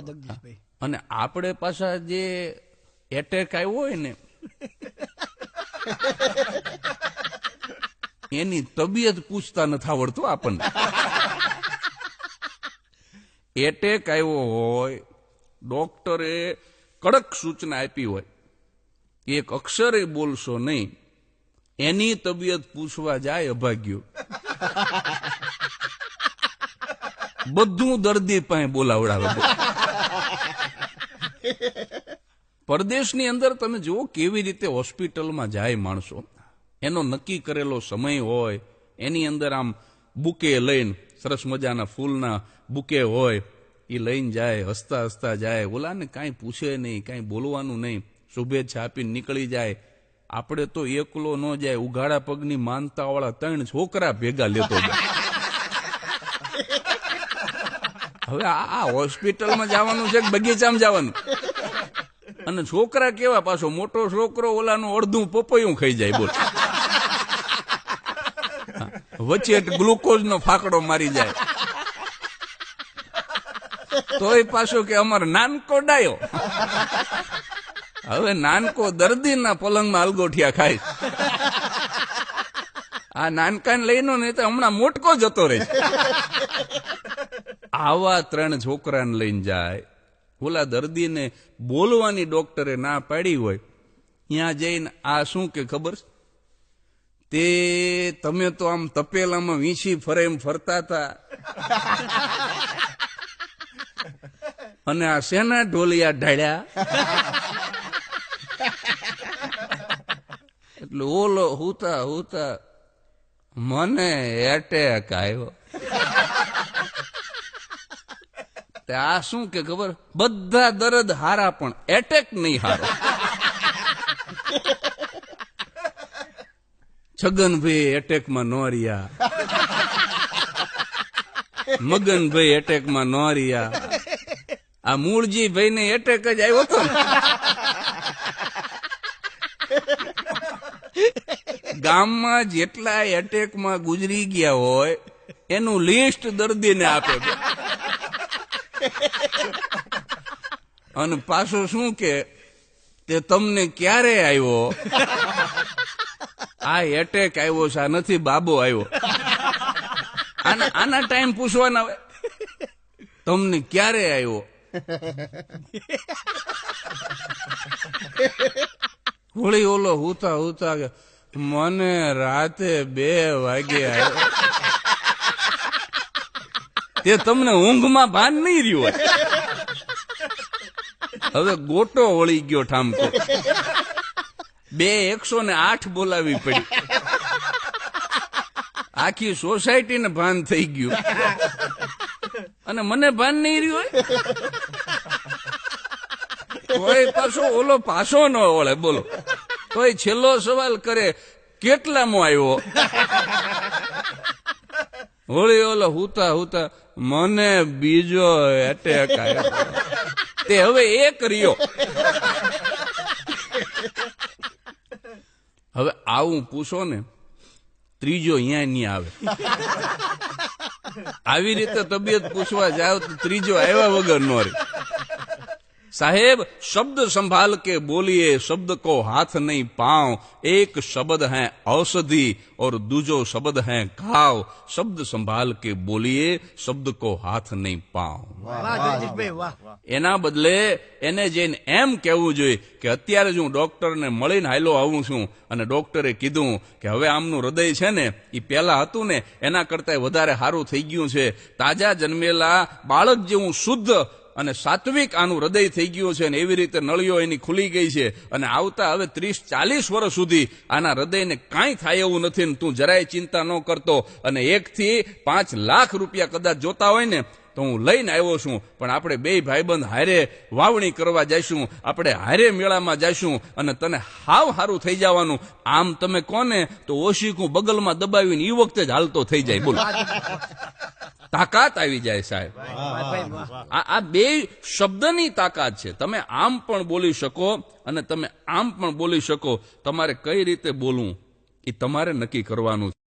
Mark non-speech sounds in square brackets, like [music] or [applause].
જગદીશભાઈ અને આપણે પાછા જે એટેક આવ્યો હોય ને [laughs] એની તબિયત પૂછતા નથી આવડતું આપણને. એટેક આવ્યો હોય ડોક્ટરે કડક સૂચના આપી હોય. એક અક્ષરે બોલશો નહીં એની તબિયત પૂછવા જાય અભાગ્યો. [laughs] બધું દર્દી પાસે બોલાવડાવે. પરદેશની અંદર તમે જુઓ કેવી રીતે હોસ્પિટલમાં જાય માણસો. એનો નક્કી કરેલો સમય હોય, એની અંદર આમ બુકે લઈને, સરસ મજાના ફૂલના બુકે હોય એ લઈને જાય, હસતા હસતા જાય, ઓલાને કાંઈ પૂછે નહીં, કાંઈ બોલવાનું નહીં, શુભેચ્છા આપીને નીકળી જાય. આપણે તો એકલો ન જાય, ઉઘાડા પગની માનતાવાળા ત્રણ છોકરા ભેગા લેતો હવે આ હોસ્પિટલમાં જવાનું છે કે બગીચામાં જવાનું? અને છોકરા કેવા? પાછો મોટો છોકરો, ઓલાનું અડધું પપૈયું ખાઈ જાય, બોલ. વચ્ચે ગ્લુકોઝ નો ફાકડો મારી જાય. તોય પાછો કે અમારો નાનકો ડાયો. હવે નાનકો દર્દીના પલંગમાં અલગોઠિયા ખાય. આ નાનકાને લઈને નહીં તો હમણાં મોટકો જતો રહે આવા ત્રણ છોકરાને લઈને જાય. ઓલા દર્દીને બોલવાની ડોક્ટરે ના પાડી હોય, ત્યાં જઈને આ શું કે ખબર? તે તમે તો આમ તપેલામાં વીંછી ફરે એમ ફરતા હતા. અને આ શેના ઢોલિયા ઢાળ્યા? એટલે ઓલો હુતા હુતા મને એટેક આવ્યો તે આ શું કે ખબર? બધા દર્દ હારા પણ એટેક નહીં હારો. છગનભાઈ એટેકમાં નો રહ્યા. મગનભાઈ એટેકમાં નો રહ્યા. આ મૂળજી ભાઈ ને એટેક જ આવ્યો હતો. ગામમાં જેટલા એટેકમાં ગુજરી ગયા હોય, એનું લિસ્ટ દર્દીને આપે. અને પાછો શું કે, તે તમને ક્યારે આવ્યો? આ એટેક આવ્યો છે, આ નથી, બાબો આવ્યો. આના ટાઈમ પૂછવાના હોય. તમને ક્યારે આવ્યો? હોળી ઓલો હુતા હુતા મને રાતે બે વાગે આવ્યો. તે તમને ઊંઘમાં ભાન નહીં રહ્યું હોય. હવે ગોટો વળી ગયો ઠામકો. બે એકસો ને આઠ બોલાવી પડી. આખી સોસાયટીને ભાન થઈ ગયું. અને મને ભાન નહીં રહ્યું હોય? કોઈ પાછો ઓલો પાછો ન વળે, બોલો. કોઈ છેલ્લો સવાલ કરે, કેટલામો આવ્યો? હોળી ઓલો હુતા હુતા, મને બીજો એટેક તે હવે એક કર્યો. હવે આવું પૂછો ને, ત્રીજો અહીંયા નહીં આવે. આવી રીતે તબિયત પૂછવા જાવ તો ત્રીજો આવ્યા વગર નો રે साहेब शब्द संभाल के बोलिए शब्द को हाथ नहीं पांव एक शब्द है औषधि और दूजो शब्द है घाव शब्द संभाल के बोलिए शब्द को हाथ नहीं पांव વાહ જગદીશભાઈ વાહ એના બદલે એને જઈને એમ કહેવું જોઈએ કે અત્યારે જ હું ડોક્ટરને મળીને હાલો આવું છું અને ડોક્ટરે કીધું કે હવે આમનું હૃદય છે ને એ પહેલા હતું ને એના કરતા વધારે સારું થઈ ગયું છે તાજા જન્મેલા બાળક જેવું શુદ્ધ અને સાત્વિક આનું હૃદય થઈ ગયું છે અને એવી રીતે નળીઓ એની ખુલી ગઈ છે. અને આવતા હવે ત્રીસ ચાલીસ વર્ષ સુધી આના હૃદયને કાંઈ થાય એવું નથી ને તું જરાય ચિંતા ન કરતો. અને એકથી પાંચ લાખ રૂપિયા કદાચ જોતા હોય ને તો હું લઈને આવ્યો છું. પણ આપણે બે ભાઈબંધ હારે વાવણી કરવા જઈશું. આપણે હારે મેળામાં જઈશું અને તને હાવ હારું થઈ જવાનું. આમ તમે કોને? તો ઓશીકું બગલમાં દબાવીને એ વખતે જ હાલતો થઈ જાય. બોલો. [laughs] તાકાત આવી જાય સાહેબ. આ આ બે શબ્દની તાકાત છે. તમે આમ પણ બોલી શકો અને તમે આમ પણ બોલી શકો. તમારે કઈ રીતે બોલવું એ તમારે નક્કી કરવાનું છે.